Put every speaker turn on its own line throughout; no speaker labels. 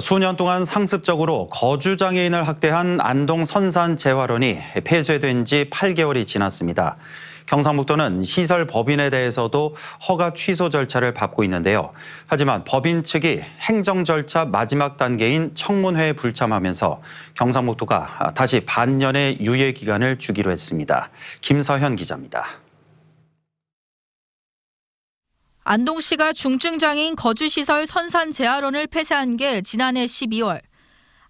수년 동안 상습적으로 거주장애인을 학대한 안동 선산 재활원이 폐쇄된 지 8개월이 지났습니다. 경상북도는 시설 법인에 대해서도 허가 취소 절차를 밟고 있는데요. 하지만 법인 측이 행정 절차 마지막 단계인 청문회에 불참하면서 경상북도가 다시 반년의 유예 기간을 주기로 했습니다. 김서현 기자입니다.
안동시가 중증장애인 거주시설 선산 재활원을 폐쇄한 게 지난해 12월.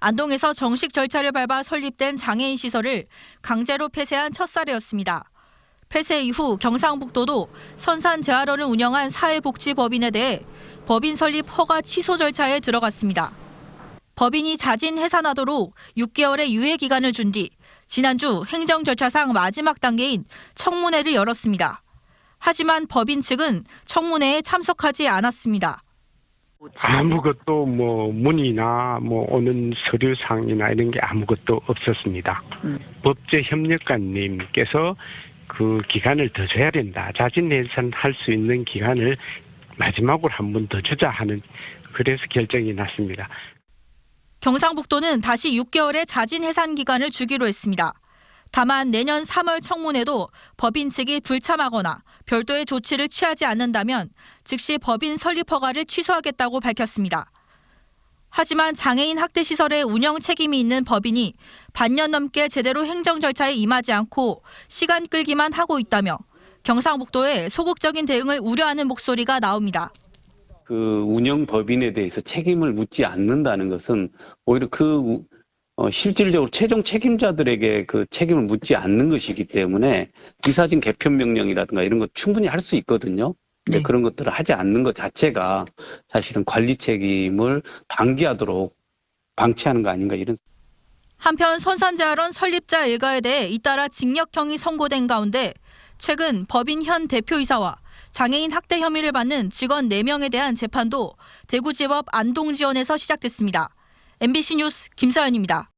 안동에서 정식 절차를 밟아 설립된 장애인 시설을 강제로 폐쇄한 첫 사례였습니다. 폐쇄 이후 경상북도도 선산 재활원을 운영한 사회복지법인에 대해 법인 설립 허가 취소 절차에 들어갔습니다. 법인이 자진 해산하도록 6개월의 유예 기간을 준 뒤 지난주 행정 절차상 마지막 단계인 청문회를 열었습니다. 하지만 법인 측은 청문회에 참석하지 않았습니다.
아무것도 뭐 문의나 뭐 오는 서류상이나 이런 게 아무것도 없었습니다. 법제 협력관님께서 그 기간을 더 줘야 된다. 자진 해산할 수 있는 기간을 마지막으로 한 번 더 주자 하는 그래서 결정이 났습니다.
경상북도는 다시 6개월의 자진 해산 기간을 주기로 했습니다. 다만 내년 3월 청문회도 법인 측이 불참하거나 별도의 조치를 취하지 않는다면 즉시 법인 설립 허가를 취소하겠다고 밝혔습니다. 하지만 장애인 학대 시설의 운영 책임이 있는 법인이 반년 넘게 제대로 행정 절차에 임하지 않고 시간 끌기만 하고 있다며 경상북도의 소극적인 대응을 우려하는 목소리가 나옵니다.
그 운영 법인에 대해서 책임을 묻지 않는다는 것은 오히려 그 우- 어, 실질적으로 최종 책임자들에게 그 책임을 묻지 않는 것이기 때문에 이사진 개편 명령이라든가 이런 것 충분히 할 수 있거든요. 근데
네.
그런 것들을 하지 않는 것 자체가 사실은 관리 책임을 방기하도록 방치하는 거 아닌가 이런
한편 선산재활원 설립자 일가에 대해 잇따라 징역형이 선고된 가운데 최근 법인 현 대표이사와 장애인 학대 혐의를 받는 직원 4명에 대한 재판도 대구지법 안동지원에서 시작됐습니다. MBC 뉴스 김사연입니다.